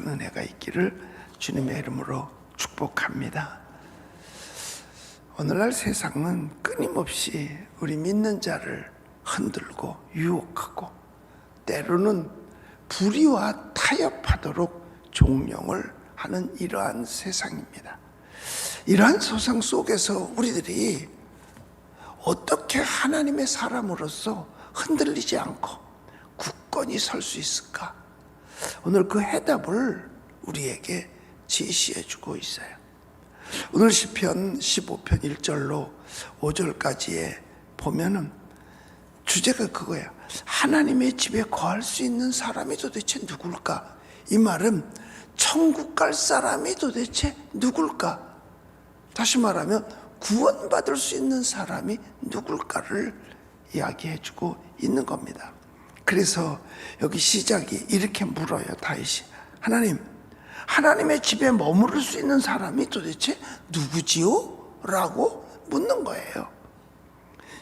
큰 은혜가 있기를 주님의 이름으로 축복합니다. 오늘날 세상은 끊임없이 우리 믿는 자를 흔들고 유혹하고 때로는 불의와 타협하도록 종용을 하는 이러한 세상입니다. 이러한 세상 속에서 우리들이 어떻게 하나님의 사람으로서 흔들리지 않고 굳건히 설 수 있을까? 오늘 그 해답을 우리에게 제시해 주고 있어요. 오늘 시편 15편 1절로 5절까지에 보면은 주제가 그거야. 하나님의 집에 거할 수 있는 사람이 도대체 누굴까? 이 말은 천국 갈 사람이 도대체 누굴까? 다시 말하면 구원받을 수 있는 사람이 누굴까를 이야기해 주고 있는 겁니다. 그래서 여기 시작이 이렇게 물어요, 다윗이. 하나님, 하나님의 집에 머무를 수 있는 사람이 도대체 누구지요? 라고 묻는 거예요.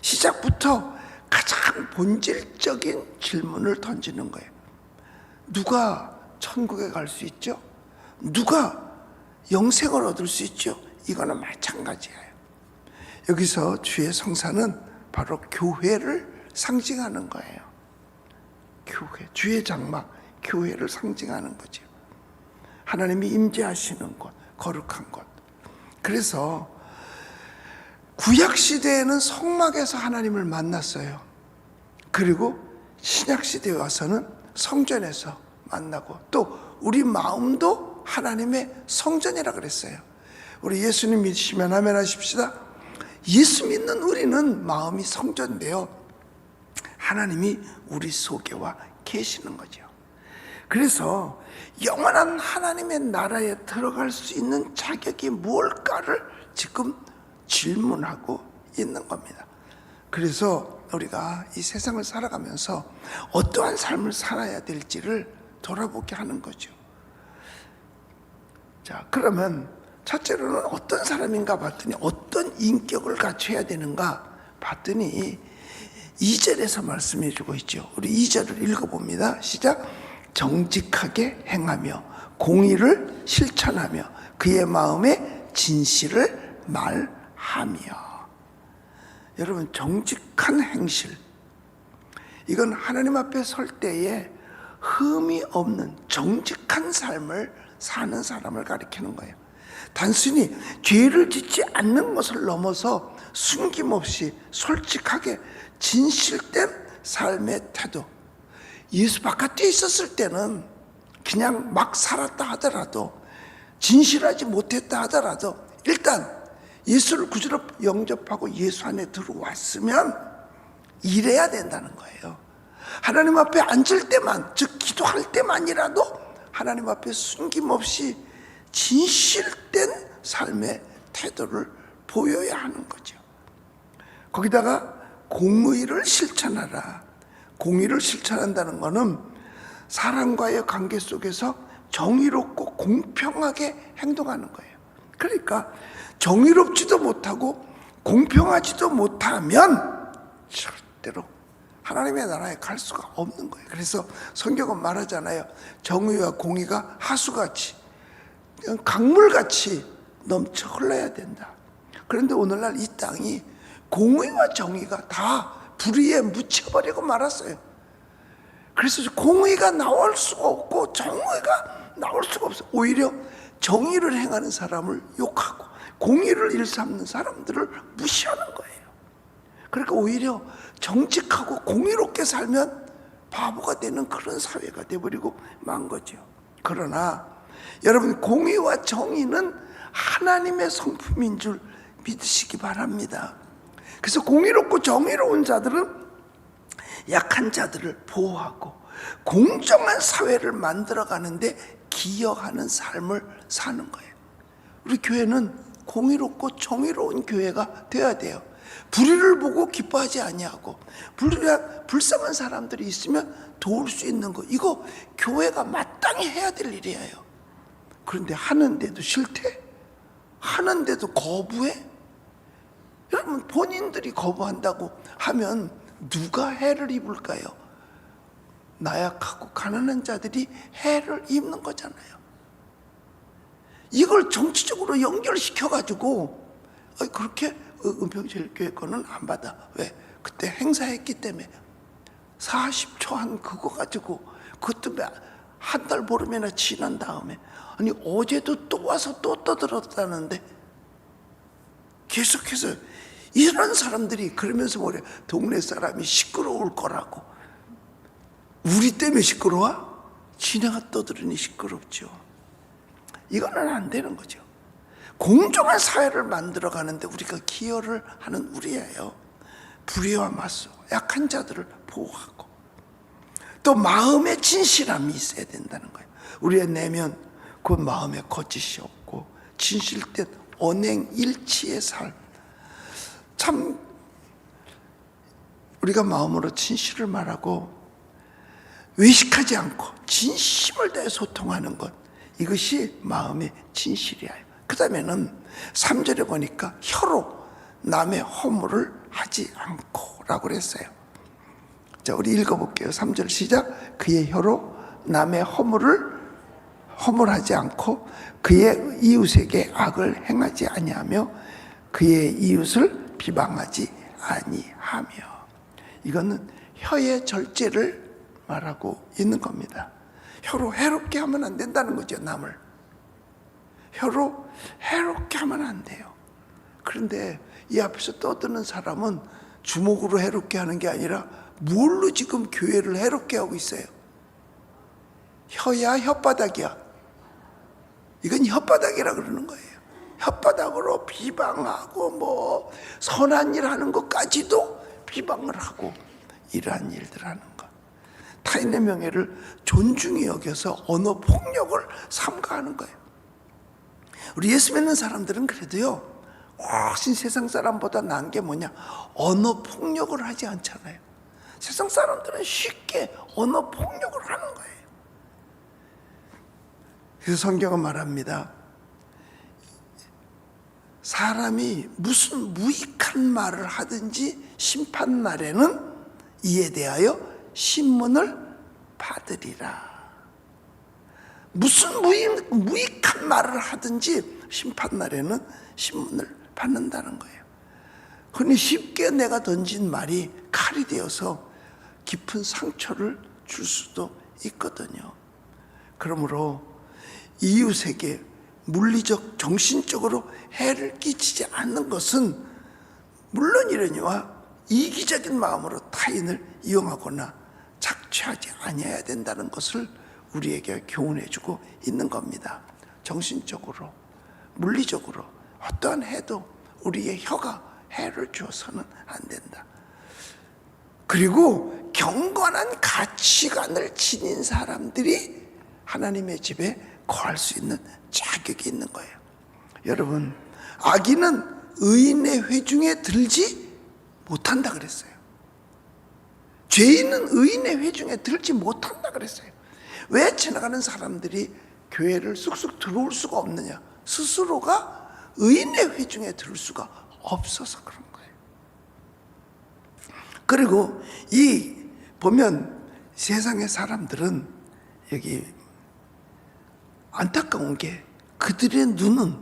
시작부터 가장 본질적인 질문을 던지는 거예요. 누가 천국에 갈 수 있죠? 누가 영생을 얻을 수 있죠? 이거는 마찬가지예요. 여기서 주의 성사는 바로 교회를 상징하는 거예요. 교회, 주의 장막, 교회를 상징하는 거죠. 하나님이 임재하시는 곳, 거룩한 곳. 그래서 구약 시대에는 성막에서 하나님을 만났어요. 그리고 신약 시대에 와서는 성전에서 만나고 또 우리 마음도 하나님의 성전이라 그랬어요. 우리 예수님 믿으시면 하면 하십시다. 예수 믿는 우리는 마음이 성전인데요. 하나님이 우리 속에 와 계시는 거죠. 그래서 영원한 하나님의 나라에 들어갈 수 있는 자격이 뭘까를 지금 질문하고 있는 겁니다. 그래서 우리가 이 세상을 살아가면서 어떠한 삶을 살아야 될지를 돌아보게 하는 거죠. 자, 그러면 첫째로는 어떤 사람인가 봤더니 어떤 인격을 갖춰야 되는가 봤더니 2절에서 말씀해 주고 있죠. 우리 2절을 읽어봅니다. 시작. 정직하게 행하며 공의를 실천하며 그의 마음에 진실을 말하며 여러분 정직한 행실 이건 하나님 앞에 설 때에 흠이 없는 정직한 삶을 사는 사람을 가리키는 거예요. 단순히 죄를 짓지 않는 것을 넘어서 숨김없이 솔직하게 진실된 삶의 태도. 예수 바깥에 있었을 때는 그냥 막 살았다 하더라도 진실하지 못했다 하더라도 일단 예수를 구주로 영접하고 예수 안에 들어왔으면 이래야 된다는 거예요. 하나님 앞에 앉을 때만, 즉 기도할 때만이라도 하나님 앞에 숨김없이 진실된 삶의 태도를 보여야 하는 거죠. 거기다가 공의를 실천하라. 공의를 실천한다는 것은 사람과의 관계 속에서 정의롭고 공평하게 행동하는 거예요. 그러니까 정의롭지도 못하고 공평하지도 못하면 절대로 하나님의 나라에 갈 수가 없는 거예요. 그래서 성경은 말하잖아요. 정의와 공의가 하수같이 강물같이 넘쳐 흘러야 된다. 그런데 오늘날 이 땅이 공의와 정의가 다 불의에 묻혀버리고 말았어요. 그래서 공의가 나올 수가 없고 정의가 나올 수가 없어요. 오히려 정의를 행하는 사람을 욕하고 공의를 일삼는 사람들을 무시하는 거예요. 그러니까 오히려 정직하고 공의롭게 살면 바보가 되는 그런 사회가 돼버리고 만 거죠. 그러나 여러분 공의와 정의는 하나님의 성품인 줄 믿으시기 바랍니다. 그래서 공의롭고 정의로운 자들은 약한 자들을 보호하고 공정한 사회를 만들어 가는데 기여하는 삶을 사는 거예요. 우리 교회는 공의롭고 정의로운 교회가 되어야 돼요. 불의를 보고 기뻐하지 아니하고 불의한 불쌍한 사람들이 있으면 도울 수 있는 거 이거 교회가 마땅히 해야 될 일이에요. 그런데 하는데도 싫대? 하는데도 거부해? 여러분 본인들이 거부한다고 하면 누가 해를 입을까요? 나약하고 가난한 자들이 해를 입는 거잖아요. 이걸 정치적으로 연결시켜 가지고 그렇게 은평제일교회 거는 안 받아. 왜? 그때 행사했기 때문에 40초 한 그거 가지고 그것도 한 달 보름이나 지난 다음에 아니 어제도 또 와서 또 떠들었다는데 계속해서 이런 사람들이 그러면서 뭐래? 동네 사람이 시끄러울 거라고. 우리 때문에 시끄러워? 지네가 떠들으니 시끄럽죠. 이거는 안 되는 거죠. 공정한 사회를 만들어 가는데 우리가 기여를 하는 우리예요. 불의와 맞서 약한 자들을 보호하고. 또 마음의 진실함이 있어야 된다는 거예요. 우리의 내면 그 마음에 거짓이 없고 진실된 언행 일치의 삶. 참 우리가 마음으로 진실을 말하고 외식하지 않고 진심을 다해 소통하는 것 이것이 마음의 진실이에요. 그다음에는 3절에 보니까 혀로 남의 허물을 하지 않고 라고 그랬어요. 자, 우리 읽어볼게요. 3절 시작. 그의 혀로 남의 허물을 허물하지 않고 그의 이웃에게 악을 행하지 아니하며 그의 이웃을 비방하지 아니하며 이거는 혀의 절제를 말하고 있는 겁니다. 혀로 해롭게 하면 안 된다는 거죠, 남을. 혀로 해롭게 하면 안 돼요. 그런데 이 앞에서 떠드는 사람은 주먹으로 해롭게 하는 게 아니라 뭘로 지금 교회를 해롭게 하고 있어요? 혀야 혓바닥이야. 이건 혓바닥이라 그러는 거예요. 혓바닥으로 비방하고 뭐 선한 일 하는 것까지도 비방을 하고 이러한 일들 하는 것. 타인의 명예를 존중히 여겨서 언어 폭력을 삼가하는 거예요. 우리 예수 믿는 사람들은 그래도요. 훨씬 세상 사람보다 나은 게 뭐냐? 언어 폭력을 하지 않잖아요. 세상 사람들은 쉽게 언어 폭력을 하는 거예요. 그래서 성경은 말합니다. 사람이 무슨 무익한 말을 하든지 심판 날에는 이에 대하여 신문을 받으리라. 무슨 무익, 무익한 말을 하든지 심판 날에는 신문을 받는다는 거예요. 흔히 쉽게 내가 던진 말이 칼이 되어서 깊은 상처를 줄 수도 있거든요. 그러므로 이웃에게 물리적, 정신적으로 해를 끼치지 않는 것은 물론이려니와 이기적인 마음으로 타인을 이용하거나 착취하지 아니해야 된다는 것을 우리에게 교훈해주고 있는 겁니다. 정신적으로, 물리적으로 어떠한 해도 우리의 혀가 해를 주어서는 안 된다. 그리고 경건한 가치관을 지닌 사람들이 하나님의 집에 거할 수 있는 자격이 있는 거예요. 여러분, 악인은 의인의 회중에 들지 못한다 그랬어요. 죄인은 의인의 회중에 들지 못한다 그랬어요. 왜 지나가는 사람들이 교회를 쑥쑥 들어올 수가 없느냐? 스스로가 의인의 회중에 들을 수가 없어서 그런 거예요. 그리고 이 보면 세상의 사람들은 여기 안타까운 게 그들의 눈은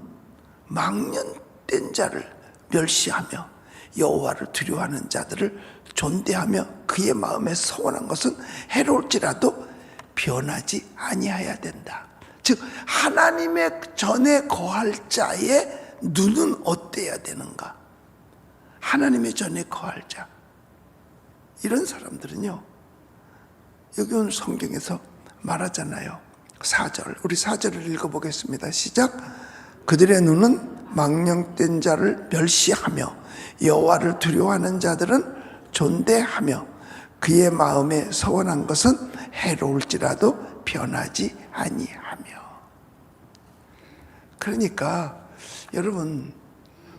망년된 자를 멸시하며 여호와를 두려워하는 자들을 존대하며 그의 마음에 서원한 것은 해로울지라도 변하지 아니하여야 된다. 즉 하나님의 전에 거할 자의 눈은 어때야 되는가? 하나님의 전에 거할 자. 이런 사람들은요. 여기 오늘 성경에서 말하잖아요. 4절. 우리 4절을 읽어보겠습니다. 시작. 그들의 눈은 망령된 자를 멸시하며 여호와를 두려워하는 자들은 존대하며 그의 마음에 서원한 것은 해로울지라도 변하지 아니하며. 그러니까 여러분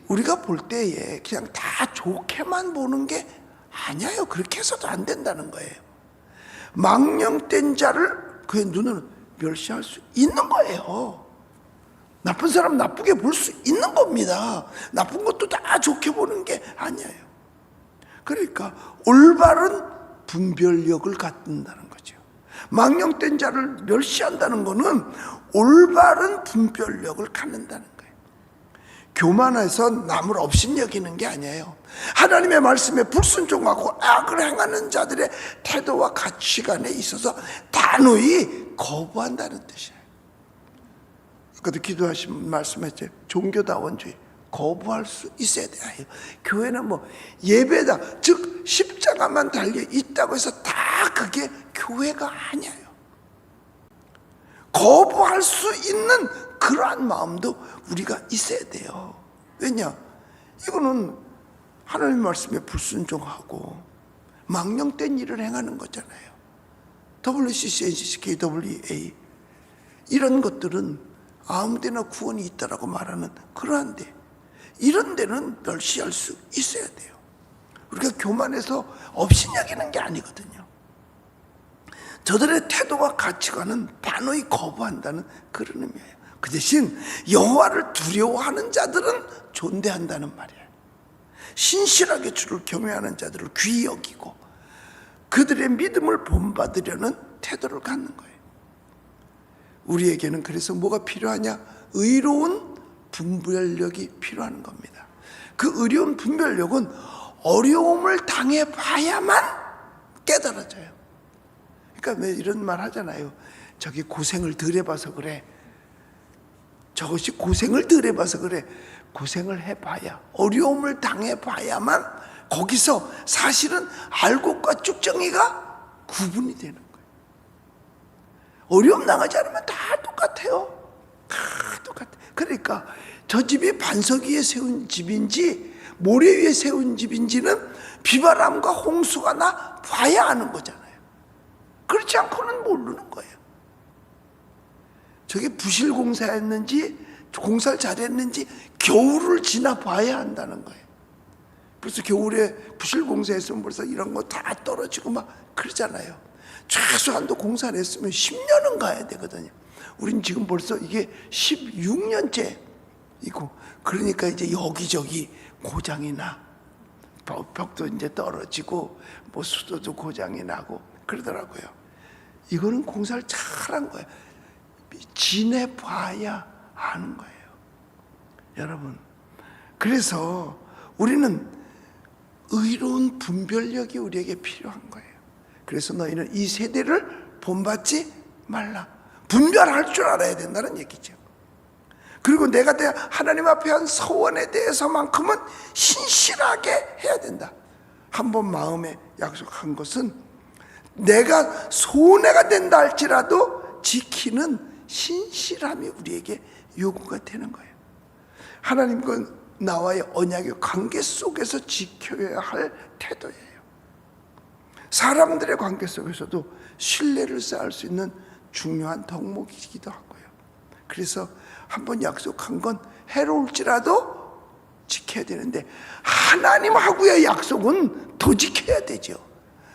우리가 볼 때에 그냥 다 좋게만 보는 게 아니에요. 그렇게 해서도 안 된다는 거예요. 망령된 자를 그의 눈으로 멸시할 수 있는 거예요. 나쁜 사람 나쁘게 볼 수 있는 겁니다. 나쁜 것도 다 좋게 보는 게 아니에요. 그러니까 올바른 분별력을 갖는다는 거죠. 망령된 자를 멸시한다는 것은 올바른 분별력을 갖는다는 거예요. 교만해서 남을 없인 여기는 게 아니에요. 하나님의 말씀에 불순종하고 악을 행하는 자들의 태도와 가치관에 있어서 단호히 거부한다는 뜻이에요. 그것도 기도하신 말씀했죠. 종교다원주의 거부할 수 있어야 돼요. 교회는 뭐 예배다, 즉 십자가만 달려 있다고 해서 다 그게 교회가 아니에요. 거부할 수 있는 그러한 마음도 우리가 있어야 돼요. 왜냐? 이거는 하나님 말씀에 불순종하고 망령된 일을 행하는 거잖아요. WCC, NCC, KWA 이런 것들은 아무 데나 구원이 있다라고 말하는 그러한데 이런 데는 멸시할 수 있어야 돼요. 우리가 교만해서 없이 여기는 게 아니거든요. 저들의 태도와 가치관은 단호히 거부한다는 그런 의미예요. 그 대신 여호와를 두려워하는 자들은 존대한다는 말이에요. 신실하게 주를 경외하는 자들을 귀히 여기고 그들의 믿음을 본받으려는 태도를 갖는 거예요. 우리에게는 그래서 뭐가 필요하냐? 의로운 분별력이 필요한 겁니다. 그 의로운 분별력은 어려움을 당해 봐야만 깨달아져요. 그러니까 왜 이런 말 하잖아요. 저기 고생을 덜 해봐서 그래. 저것이 고생을 덜 해봐서 그래. 고생을 해봐야, 어려움을 당해 봐야만 거기서 사실은 알곡과 쭉정이가 구분이 되는 거예요. 어려움 당하지 않으면 다 똑같아요. 다 똑같아. 그러니까 저 집이 반석 위에 세운 집인지 모래 위에 세운 집인지는 비바람과 홍수가 나 봐야 아는 거잖아요. 그렇지 않고는 모르는 거예요. 저게 부실 공사였는지 공사를 잘했는지 겨울을 지나 봐야 한다는 거예요. 벌써 겨울에 부실 공사했으면 벌써 이런 거 다 떨어지고 막 그러잖아요. 최소한도 공사를 했으면 10년은 가야 되거든요. 우린 지금 벌써 이게 16년째 이고 그러니까 이제 여기저기 고장이 나. 벽- 벽도 이제 떨어지고 뭐 수도도 고장이 나고 그러더라고요. 이거는 공사를 잘한 거예요. 지내봐야 아는 거예요. 여러분. 그래서 우리는 의로운 분별력이 우리에게 필요한 거예요. 그래서 너희는 이 세대를 본받지 말라. 분별할 줄 알아야 된다는 얘기죠. 그리고 내가 대 하나님 앞에 한 서원에 대해서만큼은 신실하게 해야 된다. 한 번 마음에 약속한 것은 내가 손해가 된다 할지라도 지키는 신실함이 우리에게 요구가 되는 거예요. 하나님과 나와의 언약의 관계 속에서 지켜야 할 태도예요. 사람들의 관계 속에서도 신뢰를 쌓을 수 있는 중요한 덕목이기도 하고요. 그래서 한 번 약속한 건 해로울지라도 지켜야 되는데 하나님하고의 약속은 더 지켜야 되죠.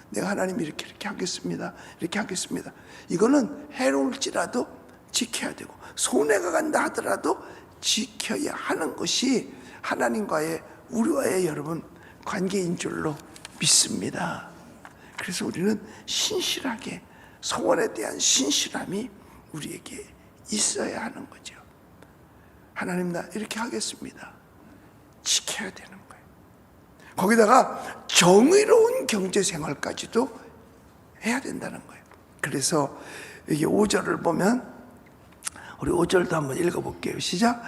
내가 하나님 이렇게 이렇게 하겠습니다. 이렇게 하겠습니다. 이거는 해로울지라도 지켜야 되고 손해가 간다 하더라도 지켜야 하는 것이 하나님과의 우리와의 여러분 관계인 줄로 믿습니다. 그래서 우리는 신실하게 소원에 대한 신실함이 우리에게 있어야 하는 거죠. 하나님 나 이렇게 하겠습니다. 지켜야 되는 거예요. 거기다가 정의로운 경제 생활까지도 해야 된다는 거예요. 그래서 여기 5절을 보면 우리 5절도 한번 읽어볼게요. 시작.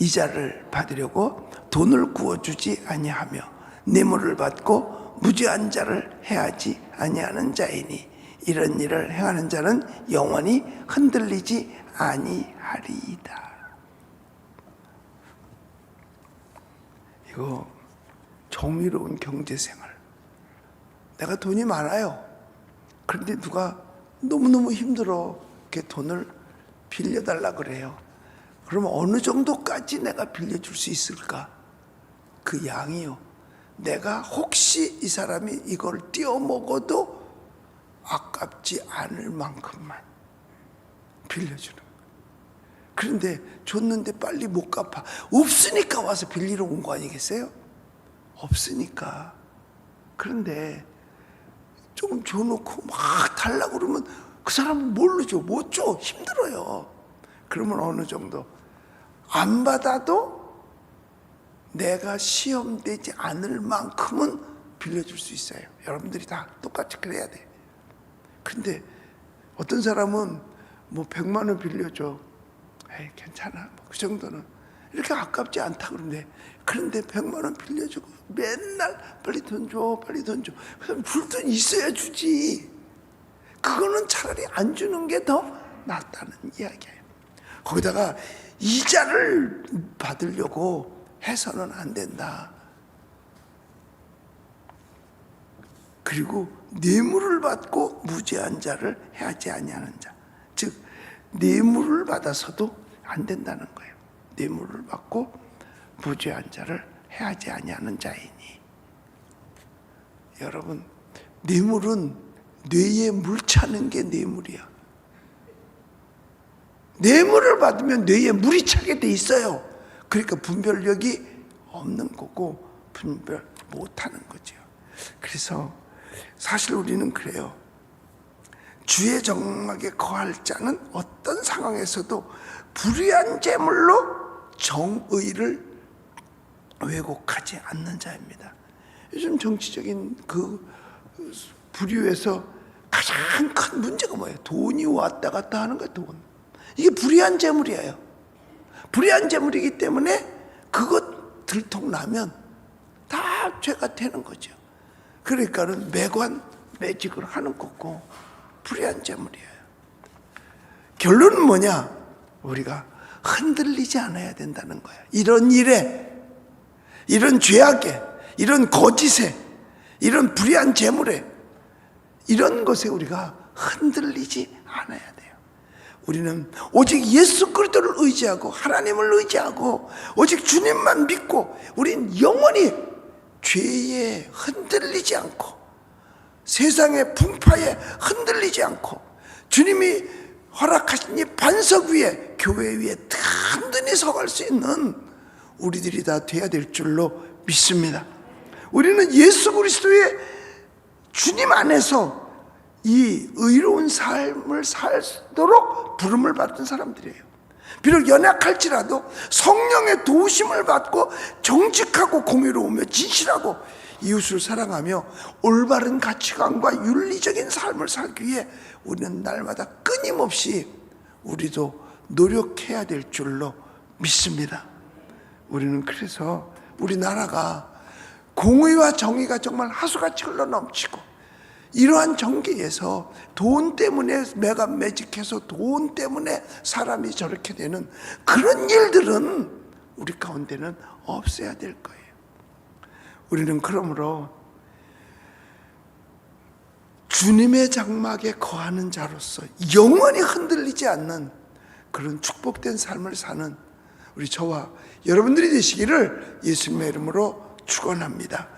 이자를 받으려고 돈을 구워주지 아니하며 뇌물을 받고 무죄한 자를 해하지 아니하는 자이니 이런 일을 행하는 자는 영원히 흔들리지 아니하리이다. 이거 정의로운 경제생활. 내가 돈이 많아요. 그런데 누가 너무너무 힘들어. 이렇게 돈을 빌려달라 그래요. 그러면 어느 정도까지 내가 빌려줄 수 있을까? 그 양이요. 내가 혹시 이 사람이 이걸 띄어 먹어도 아깝지 않을 만큼만 빌려주는. 그런데 줬는데 빨리 못 갚아. 없으니까 와서 빌리러 온 거 아니겠어요? 없으니까. 그런데 조금 줘놓고 막 달라고 그러면 그 사람은 뭘로 줘? 못 줘. 힘들어요. 그러면 어느 정도 안 받아도 내가 시험되지 않을 만큼은 빌려줄 수 있어요. 여러분들이 다 똑같이 그래야 돼. 근데 어떤 사람은 뭐 100만 원 빌려줘. 에이, 괜찮아. 뭐 그 정도는. 이렇게 아깝지 않다 그러는데. 그런데 100만 원 빌려주고 맨날 빨리 돈 줘, 빨리 돈 줘. 그럼 불돈 있어야 주지. 그거는 차라리 안 주는 게 더 낫다는 이야기예요. 거기다가 이자를 받으려고 해서는 안 된다. 그리고 뇌물을 받고 무죄한 자를 해하지 아니하는 자. 즉 뇌물을 받아서도 안 된다는 거예요. 뇌물을 받고 무죄한 자를 해하지 아니하는 자이니. 여러분, 뇌물은 뇌에 물 차는 게 뇌물이야. 뇌물을 받으면 뇌에 물이 차게 돼 있어요. 그러니까 분별력이 없는 거고 분별 못 하는 거죠. 그래서 사실 우리는 그래요. 주의 정막에 거할 자는 어떤 상황에서도 불의한 재물로 정의를 왜곡하지 않는 자입니다. 요즘 정치적인 그 불의에서 가장 큰 문제가 뭐예요? 돈이 왔다 갔다 하는 거예요, 돈. 이게 불의한 재물이에요. 불의한 재물이기 때문에 그것 들통나면 다 죄가 되는 거죠. 그러니까는 매관 매직을 하는 거고 불의한 재물이에요. 결론은 뭐냐? 우리가 흔들리지 않아야 된다는 거예요. 이런 일에, 이런 죄악에, 이런 거짓에, 이런 불의한 재물에, 이런 것에 우리가 흔들리지 않아야 돼요. 우리는 오직 예수 그리스도를 의지하고 하나님을 의지하고 오직 주님만 믿고 우린 영원히 죄에 흔들리지 않고 세상의 풍파에 흔들리지 않고 주님이 허락하신 이 반석 위에 교회 위에 든든히 서갈 수 있는 우리들이 다 돼야 될 줄로 믿습니다. 우리는 예수 그리스도의 주님 안에서 이 의로운 삶을 살도록 부름을 받은 사람들이에요. 비록 연약할지라도 성령의 도우심을 받고 정직하고 공의로우며 진실하고 이웃을 사랑하며 올바른 가치관과 윤리적인 삶을 살기 위해 우리는 날마다 끊임없이 우리도 노력해야 될 줄로 믿습니다. 우리는 그래서 우리나라가 공의와 정의가 정말 하수같이 흘러 넘치고 이러한 전개에서 돈 때문에 매가 매직해서 돈 때문에 사람이 저렇게 되는 그런 일들은 우리 가운데는 없어야 될 거예요. 우리는 그러므로 주님의 장막에 거하는 자로서 영원히 흔들리지 않는 그런 축복된 삶을 사는 우리 저와 여러분들이 되시기를 예수님의 이름으로 축원합니다.